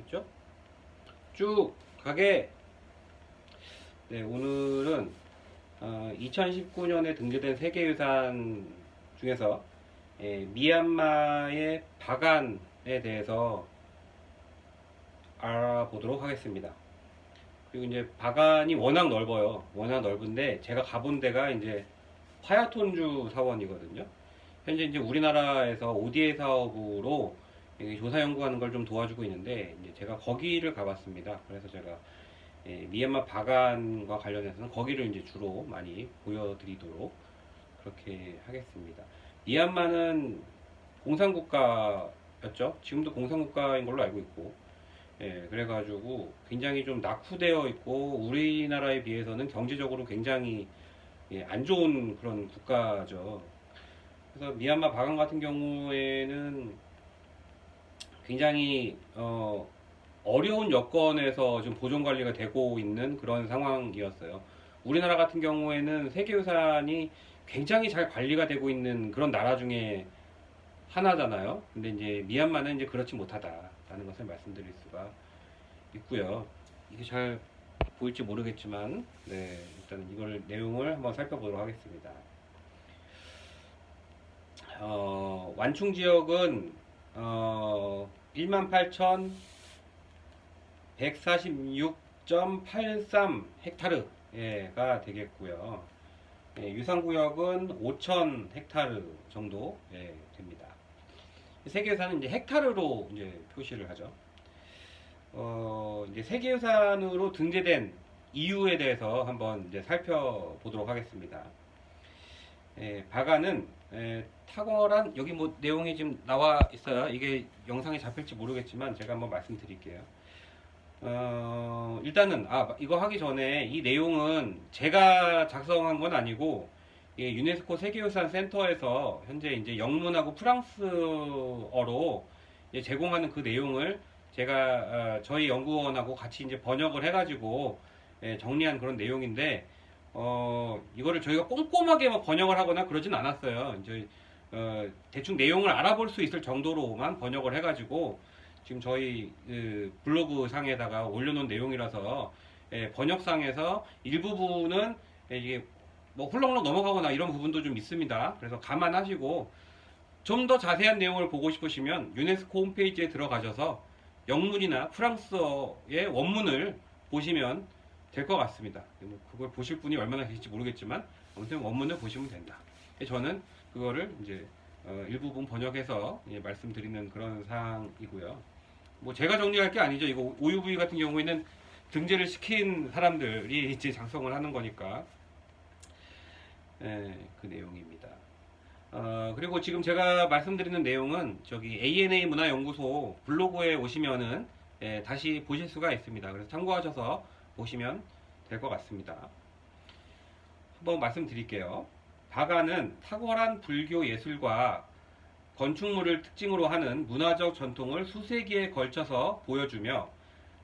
있죠? 쭉 가게. 네, 오늘은 어, 2019년에 등재된 세계유산 중에서 예, 미얀마의 바간에 대해서 알아보도록 하겠습니다. 그리고 이제 바간이 워낙 넓어요. 워낙 넓은데 제가 가본 데가 이제 화야톤주 사원이거든요. 현재 이제 우리나라에서 ODA 사업으로 이 조사 연구하는 걸 좀 도와주고 있는데 이제 제가 거기를 가봤습니다. 그래서 제가 예, 미얀마 바간과 관련해서는 거기를 이제 주로 많이 보여드리도록 그렇게 하겠습니다. 미얀마는 공산국가였죠. 지금도 공산국가인 걸로 알고 있고, 예, 그래가지고 굉장히 좀 낙후되어 있고 우리나라에 비해서는 경제적으로 굉장히 예, 안 좋은 그런 국가죠. 그래서 미얀마 바간 같은 경우에는 굉장히 어, 어려운 여건에서 좀 보존 관리가 되고 있는 그런 상황이었어요. 우리나라 같은 경우에는 세계유산이 굉장히 잘 관리가 되고 있는 그런 나라 중에 하나잖아요. 근데 이제 미얀마는 이제 그렇지 못하다라는 것을 말씀드릴 수가 있고요. 이게 잘 보일지 모르겠지만, 네, 일단 이걸 내용을 한번 살펴보도록 하겠습니다. 어, 완충 지역은 어, 18,146.83 헥타르가 되겠고요. 예, 유상구역은 5,000 헥타르 정도 예, 됩니다. 세계유산은 이제 헥타르로 이제 표시를 하죠. 어, 이제 세계유산으로 등재된 이유에 대해서 한번 이제 살펴보도록 하겠습니다. 예, 바가는 예, 탁월한 여기 뭐 내용이 지금 나와 있어요. 이게 영상에 잡힐지 모르겠지만 제가 한번 말씀드릴게요. 어, 일단은 아 이거 하기 전에 이 내용은 제가 작성한 건 아니고 예, 유네스코 세계유산 센터에서 현재 이제 영문하고 프랑스어로 이제 제공하는 그 내용을 제가 어, 저희 연구원하고 같이 이제 번역을 해가지고 예, 정리한 그런 내용인데 어, 이거를 저희가 꼼꼼하게 뭐 번역을 하거나 그러진 않았어요. 이제 어, 대충 내용을 알아볼 수 있을 정도로만 번역을 해가지고 지금 저희 그 블로그 상에다가 올려놓은 내용이라서 예, 번역상에서 일부분은 예, 이게 뭐 훌렁훌렁 넘어가거나 이런 부분도 좀 있습니다. 그래서 감안하시고 좀 더 자세한 내용을 보고 싶으시면 유네스코 홈페이지에 들어가셔서 영문이나 프랑스어의 원문을 보시면 될 것 같습니다. 뭐 그걸 보실 분이 얼마나 계실지 모르겠지만 아무튼 원문을 보시면 된다. 저는 그거를 이제 어, 일부분 번역해서 예, 말씀드리는 그런 사항이고요. 뭐 제가 정리할 게 아니죠. 이거 OUV 같은 경우에는 등재를 시킨 사람들이 이제 작성을 하는 거니까 예, 그 내용입니다. 어, 그리고 지금 제가 말씀드리는 내용은 저기 ANA 문화연구소 블로그에 오시면은 예, 다시 보실 수가 있습니다. 그래서 참고하셔서 보시면 될 것 같습니다. 한번 말씀드릴게요. 바가는 탁월한 불교 예술과 건축물을 특징으로 하는 문화적 전통을 수세기에 걸쳐서 보여주며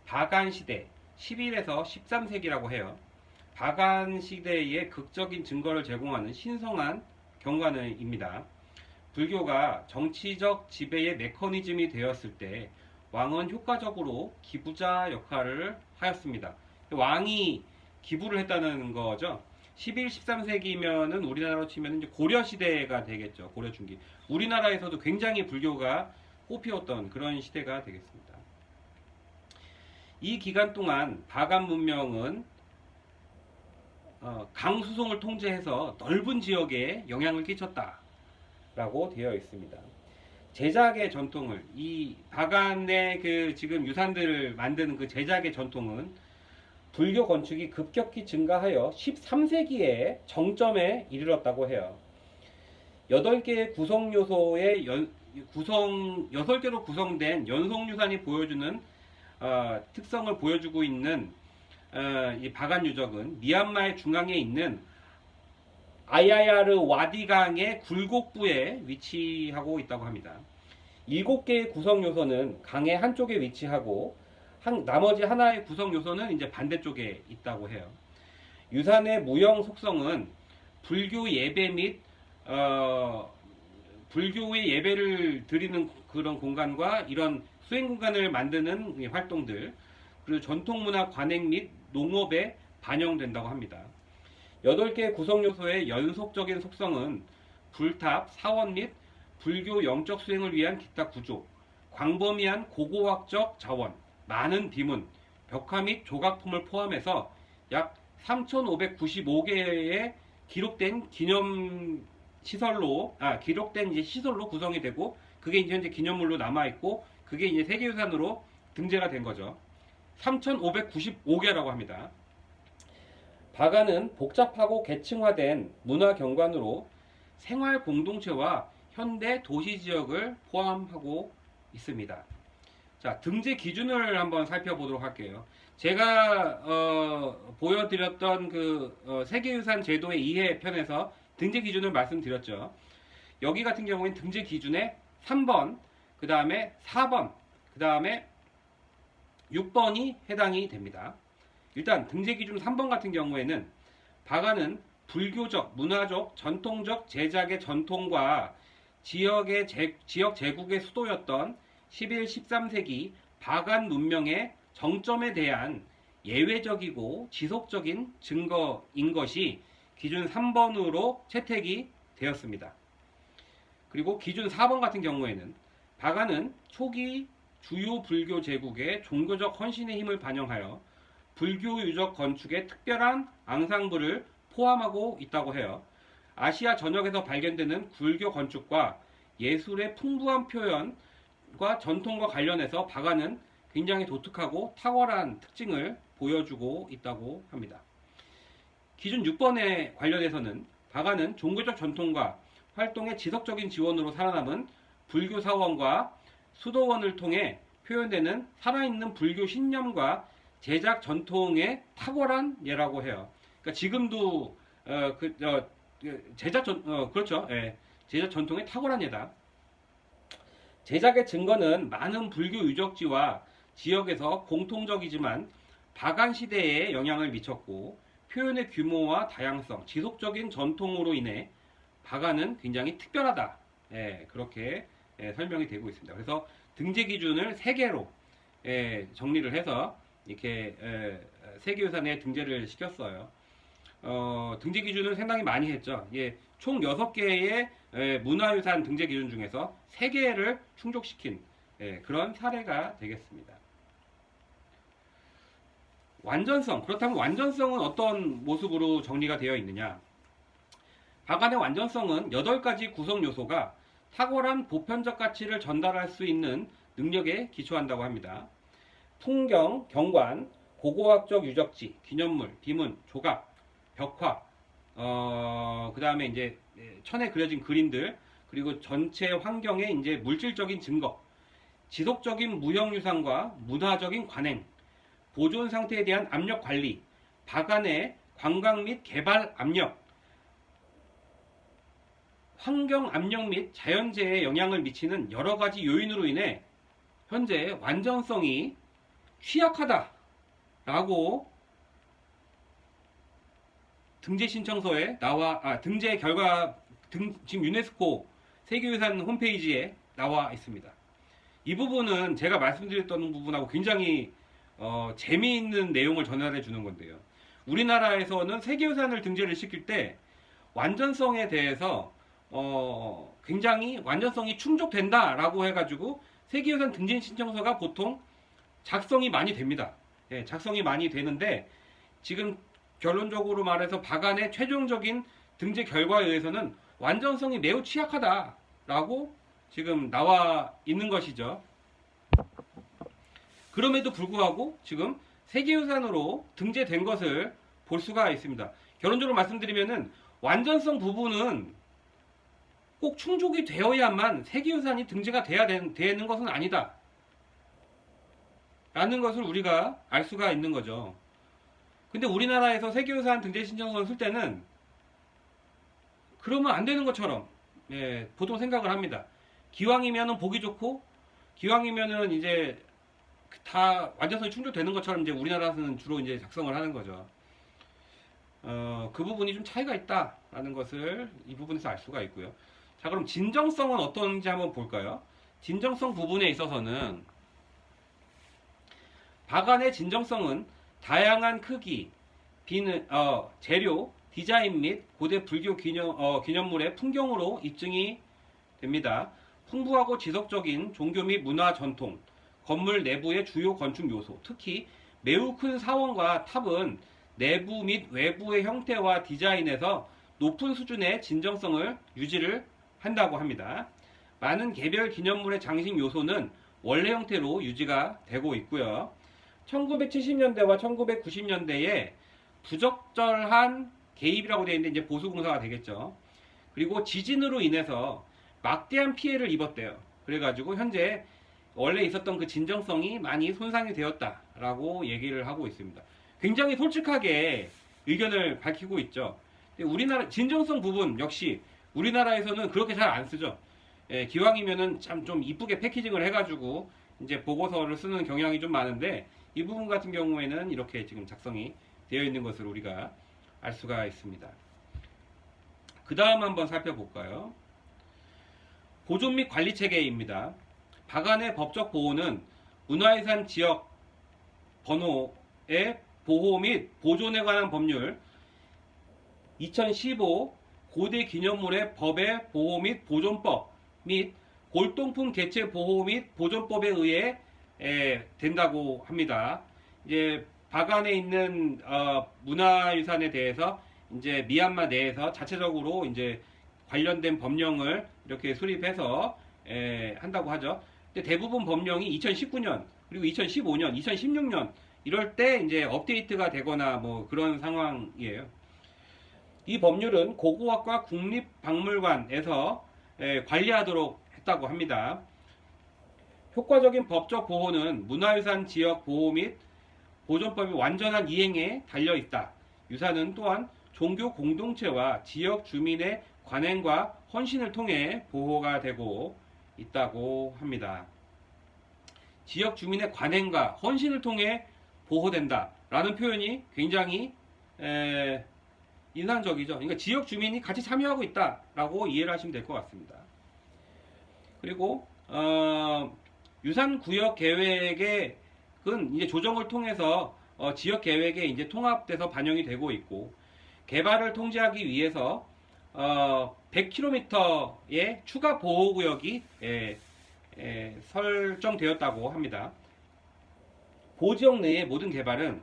바간 시대 11에서 13세기라고 해요. 바간 시대의 극적인 증거를 제공하는 신성한 경관입니다. 불교가 정치적 지배의 메커니즘이 되었을 때 왕은 효과적으로 기부자 역할을 하였습니다. 왕이 기부를 했다는 거죠. 11, 13세기면은 우리나라로 치면 이제 고려 시대가 되겠죠. 고려 중기. 우리나라에서도 굉장히 불교가 꽃피웠던 그런 시대가 되겠습니다. 이 기간 동안 바간 문명은 어, 강수송을 통제해서 넓은 지역에 영향을 끼쳤다라고 되어 있습니다. 제작의 전통을 이 바간의 그 지금 유산들을 만드는 그 제작의 전통은 불교 건축이 급격히 증가하여 13세기에 정점에 이르렀다고 해요. 8개의 구성 요소의 연, 구성 6개로 구성된 연속 유산이 보여주는 어, 특성을 보여주고 있는 어, 이 바간 유적은 미얀마의 중앙에 있는 아야야르 와디강의 굴곡부에 위치하고 있다고 합니다. 일곱 개의 구성 요소는 강의 한쪽에 위치하고 한, 나머지 하나의 구성 요소는 이제 반대쪽에 있다고 해요. 유산의 무형 속성은 불교 예배 및 어, 불교의 예배를 드리는 그런 공간과 이런 수행 공간을 만드는 이 활동들 그리고 전통 문화 관행 및 농업에 반영된다고 합니다. 8개 구성 요소의 연속적인 속성은 불탑, 사원 및 불교 영적 수행을 위한 기타 구조, 광범위한 고고학적 자원, 많은 비문, 벽화 및 조각품을 포함해서 약 3,595개의 기록된 기념 시설로 아 기록된 이제 시설로 구성이 되고 그게 이제 현재 기념물로 남아 있고 그게 이제 세계유산으로 등재가 된 거죠. 3,595개라고 합니다. 바가는 복잡하고 계층화된 문화 경관으로 생활 공동체와 현대 도시 지역을 포함하고 있습니다. 자, 등재 기준을 한번 살펴보도록 할게요. 제가 어, 보여드렸던 그 어, 세계유산 제도의 이해 편에서 등재 기준을 말씀드렸죠. 여기 같은 경우에는 등재 기준에 3번, 그 다음에 4번, 그 다음에 6번이 해당이 됩니다. 일단 등재 기준 3번 같은 경우에는 바가는 불교적, 문화적, 전통적 제작의 전통과 지역의 제, 지역 제국의 수도였던 11, 13세기 바간 문명의 정점에 대한 예외적이고 지속적인 증거인 것이 기준 3번으로 채택이 되었습니다. 그리고 기준 4번 같은 경우에는 바가는 초기 주요 불교 제국의 종교적 헌신의 힘을 반영하여 불교 유적 건축의 특별한 앙상블을 포함하고 있다고 해요. 아시아 전역에서 발견되는 불교 건축과 예술의 풍부한 표현 과 전통과 관련해서 바가는 굉장히 독특하고 탁월한 특징을 보여주고 있다고 합니다. 기준 6번에 관련해서는 바가는 종교적 전통과 활동의 지속적인 지원으로 살아남은 불교 사원과 수도원을 통해 표현되는 살아있는 불교 신념과 제작 전통의 탁월한 예라고 해요. 그러니까 지금도 어, 그, 어, 그 제작 전 어, 그렇죠. 예. 제작 전통의 탁월한 예다. 제작의 증거는 많은 불교 유적지와 지역에서 공통적이지만 바간 시대에 영향을 미쳤고 표현의 규모와 다양성, 지속적인 전통으로 인해 바가는 굉장히 특별하다. 예, 그렇게 예, 설명이 되고 있습니다. 그래서 등재 기준을 세 개로 예, 정리를 해서 이렇게 예, 세계유산에 등재를 시켰어요. 어, 등재 기준을 상당히 많이 했죠. 예, 총 6개의 예, 문화유산 등재 기준 중에서 3개를 충족시킨 예, 그런 사례가 되겠습니다. 완전성. 그렇다면 완전성은 어떤 모습으로 정리가 되어 있느냐? 바간의 완전성은 8가지 구성 요소가 탁월한 보편적 가치를 전달할 수 있는 능력에 기초한다고 합니다. 풍경, 경관, 고고학적 유적지, 기념물, 비문, 조각, 벽화, 어, 그 다음에 이제 천에 그려진 그림들, 그리고 전체 환경의 이제 물질적인 증거, 지속적인 무형유산과 문화적인 관행, 보존 상태에 대한 압력 관리, 바간의 관광 및 개발 압력, 환경 압력 및 자연재해에 영향을 미치는 여러 가지 요인으로 인해 현재 완전성이 취약하다라고 등재 신청서에 나와 아, 등재 결과 등, 지금 유네스코 세계유산 홈페이지에 나와 있습니다. 이 부분은 제가 말씀드렸던 부분하고 굉장히 어, 재미있는 내용을 전달해 주는 건데요. 우리나라에서는 세계유산을 등재를 시킬 때 완전성에 대해서 어, 굉장히 완전성이 충족된다라고 해가지고 세계유산 등재 신청서가 보통 작성이 많이 됩니다. 예, 작성이 많이 되는데 지금 결론적으로 말해서 바간의 최종적인 등재 결과에 의해서는 완전성이 매우 취약하다라고 지금 나와 있는 것이죠. 그럼에도 불구하고 지금 세계유산으로 등재된 것을 볼 수가 있습니다. 결론적으로 말씀드리면은 완전성 부분은 꼭 충족이 되어야만 세계유산이 등재가 돼야 되는 것은 아니다. 라는 것을 우리가 알 수가 있는 거죠. 근데 우리나라에서 세계유산 등재 신청서를 쓸 때는 그러면 안 되는 것처럼 예, 보통 생각을 합니다. 기왕이면은 보기 좋고 기왕이면은 이제 다 완전성이 충족되는 것처럼 이제 우리나라에서는 주로 이제 작성을 하는 거죠. 어, 그 부분이 좀 차이가 있다라는 것을 이 부분에서 알 수가 있고요. 자, 그럼 진정성은 어떤지 한번 볼까요? 진정성 부분에 있어서는 박안의 진정성은 다양한 크기, 비는, 어, 재료, 디자인 및 고대 불교 기념, 어, 기념물의 풍경으로 입증이 됩니다. 풍부하고 지속적인 종교 및 문화 전통, 건물 내부의 주요 건축 요소, 특히 매우 큰 사원과 탑은 내부 및 외부의 형태와 디자인에서 높은 수준의 진정성을 유지를 한다고 합니다. 많은 개별 기념물의 장식 요소는 원래 형태로 유지가 되고 있고요. 1970년대와 1990년대에 부적절한 개입이라고 되어 있는데 이제 보수공사가 되겠죠. 그리고 지진으로 인해서 막대한 피해를 입었대요. 그래가지고 현재 원래 있었던 그 진정성이 많이 손상이 되었다라고 얘기를 하고 있습니다. 굉장히 솔직하게 의견을 밝히고 있죠. 우리나라 진정성 부분 역시 우리나라에서는 그렇게 잘 안 쓰죠. 예, 기왕이면은 참 좀 이쁘게 패키징을 해가지고 이제 보고서를 쓰는 경향이 좀 많은데 이 부분 같은 경우에는 이렇게 지금 작성이 되어 있는 것을 우리가 알 수가 있습니다. 그 다음 한번 살펴볼까요? 보존 및 관리 체계입니다. 박안의 법적 보호는 문화유산 지역 번호의 보호 및 보존에 관한 법률 2015 고대 기념물의 법의 보호 및 보존법 및 골동품 개체 보호 및 보존법에 의해 에, 된다고 합니다. 이제 박안에 있는 어, 문화유산에 대해서 이제 미얀마 내에서 자체적으로 이제 관련된 법령을 이렇게 수립해서 에, 한다고 하죠. 근데 대부분 법령이 2019년 그리고 2015년, 2016년 이럴 때 이제 업데이트가 되거나 뭐 그런 상황이에요. 이 법률은 고고학과 국립박물관에서 에, 관리하도록 했다고 합니다. 효과적인 법적 보호는 문화유산 지역 보호 및 보존법의 완전한 이행에 달려 있다. 유산은 또한 종교 공동체와 지역 주민의 관행과 헌신을 통해 보호가 되고 있다고 합니다. 지역 주민의 관행과 헌신을 통해 보호된다. 라는 표현이 굉장히 에, 인상적이죠. 그러니까 지역 주민이 같이 참여하고 있다라고 이해를 하시면 될 것 같습니다. 그리고 어, 유산 구역 계획의 은 이제 조정을 통해서 어, 지역 계획에 이제 통합돼서 반영이 되고 있고 개발을 통제하기 위해서 어, 100km의 추가 보호 구역이 예, 예, 설정되었다고 합니다. 보지역 내의 모든 개발은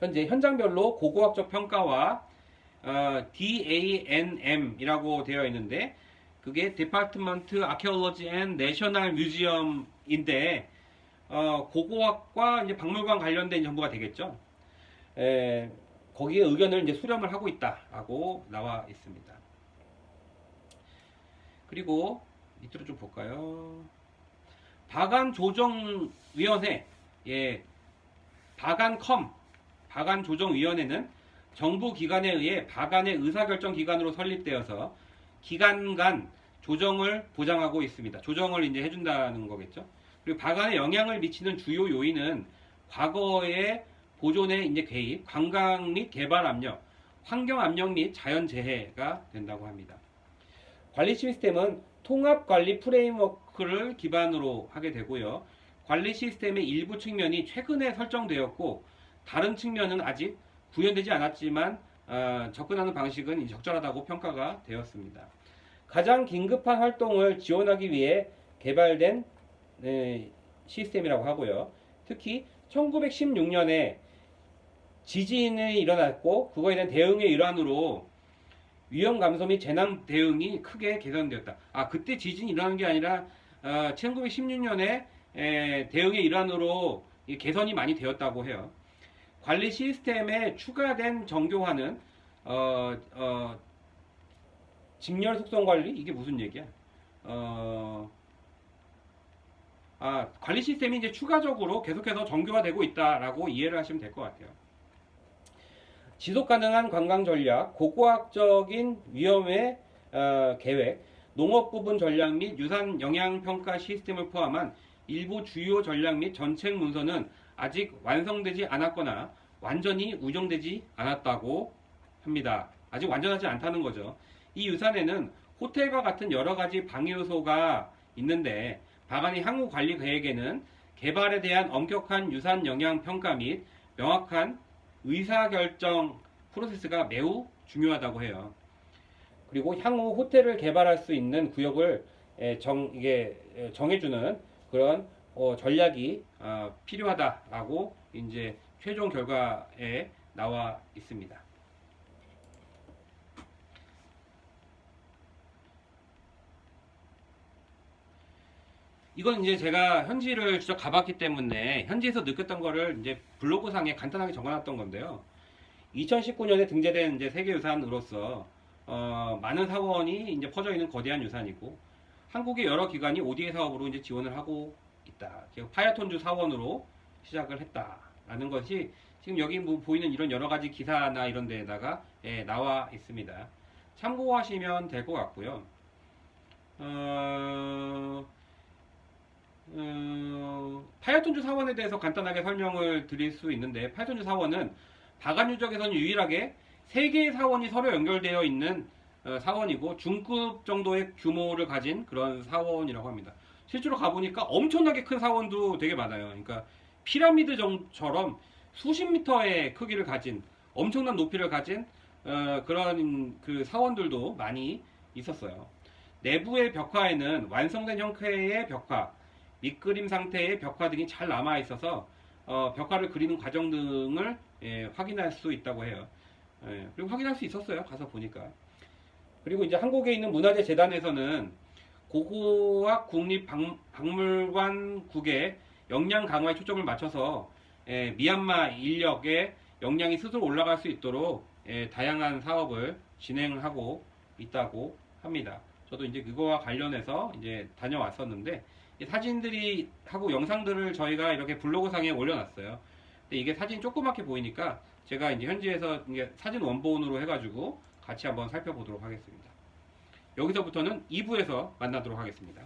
현재 현장별로 고고학적 평가와 어, DANM이라고 되어 있는데 그게 Department Archaeology and National Museum인데 어, 고고학과 이제 박물관 관련된 정보가 되겠죠. 에, 거기에 의견을 이제 수렴을 하고 있다라고 나와 있습니다. 그리고 밑으로 좀 볼까요? 바간 조정위원회, 예, 바간컴, 바간 조정위원회는 정부 기관에 의해 바간의 의사결정 기관으로 설립되어서 기관 간 조정을 보장하고 있습니다. 조정을 이제 해준다는 거겠죠. 그리고 바간에 영향을 미치는 주요 요인은 과거의 보존에 이제 개입, 관광 및 개발 압력, 환경 압력 및 자연 재해가 된다고 합니다. 관리 시스템은 통합 관리 프레임워크를 기반으로 하게 되고요. 관리 시스템의 일부 측면이 최근에 설정되었고 다른 측면은 아직 구현되지 않았지만 어, 접근하는 방식은 적절하다고 평가가 되었습니다. 가장 긴급한 활동을 지원하기 위해 개발된 네, 시스템이라고 하고요. 특히 1916년에 지진이 일어났고 그거에 대한 대응의 일환으로 위험 감소 및 재난 대응이 크게 개선되었다. 아 그때 지진이 일어난 게 아니라 어, 1916년에 에, 대응의 일환으로 개선이 많이 되었다고 해요. 관리 시스템에 추가된 정교화는 어, 어, 직렬 속성 관리 이게 무슨 얘기야? 어, 아, 관리 시스템이 이제 추가적으로 계속해서 정교화되고 있다라고 이해를 하시면 될 것 같아요. 지속 가능한 관광 전략, 고고학적인 위험의 어, 계획, 농업 부분 전략 및 유산 영향 평가 시스템을 포함한 일부 주요 전략 및 정책 문서는 아직 완성되지 않았거나 완전히 운영되지 않았다고 합니다. 아직 완전하지 않다는 거죠. 이 유산에는 호텔과 같은 여러 가지 방해 요소가 있는데 바간의 향후 관리 계획에는 개발에 대한 엄격한 유산 영향 평가 및 명확한 의사 결정 프로세스가 매우 중요하다고 해요. 그리고 향후 호텔을 개발할 수 있는 구역을 에, 정 이게 에, 정해주는 그런 어, 전략이 아, 필요하다라고 이제 최종 결과에 나와 있습니다. 이건 이제 제가 현지를 직접 가봤기 때문에 현지에서 느꼈던 거를 이제 블로그상에 간단하게 적어놨던 건데요. 2019년에 등재된 이제 세계유산으로서 어, 많은 사원이 이제 퍼져 있는 거대한 유산이고 한국의 여러 기관이 ODA 사업으로 이제 지원을 하고 있다. 파야톤주 사원으로 시작을 했다라는 것이 지금 여기 뭐 보이는 이런 여러 가지 기사나 이런 데에다가 예, 나와 있습니다. 참고하시면 될 것 같고요. 어, 어, 파야톤주 사원에 대해서 간단하게 설명을 드릴 수 있는데 파야톤주 사원은 바간 유적에서는 유일하게 세 개의 사원이 서로 연결되어 있는 어, 사원이고 중급 정도의 규모를 가진 그런 사원이라고 합니다. 실제로 가보니까 엄청나게 큰 사원도 되게 많아요. 그러니까 피라미드처럼 수십 미터의 크기를 가진 엄청난 높이를 가진 어, 그런 그 사원들도 많이 있었어요. 내부의 벽화에는 완성된 형태의 벽화, 밑그림 상태의 벽화 등이 잘 남아 있어서 어, 벽화를 그리는 과정 등을 예, 확인할 수 있다고 해요. 예, 그리고 확인할 수 있었어요. 가서 보니까. 그리고 이제 한국에 있는 문화재 재단에서는 고고학 국립박물관국의 역량 강화에 초점을 맞춰서 예, 미얀마 인력의 역량이 스스로 올라갈 수 있도록 예, 다양한 사업을 진행하고 있다고 합니다. 저도 이제 그거와 관련해서 이제 다녀왔었는데 이 사진들이 하고 영상들을 저희가 이렇게 블로그상에 올려놨어요. 근데 이게 사진 조그맣게 보이니까 제가 이제 현지에서 이게 사진 원본으로 해가지고 같이 한번 살펴보도록 하겠습니다. 여기서부터는 2부에서 만나도록 하겠습니다.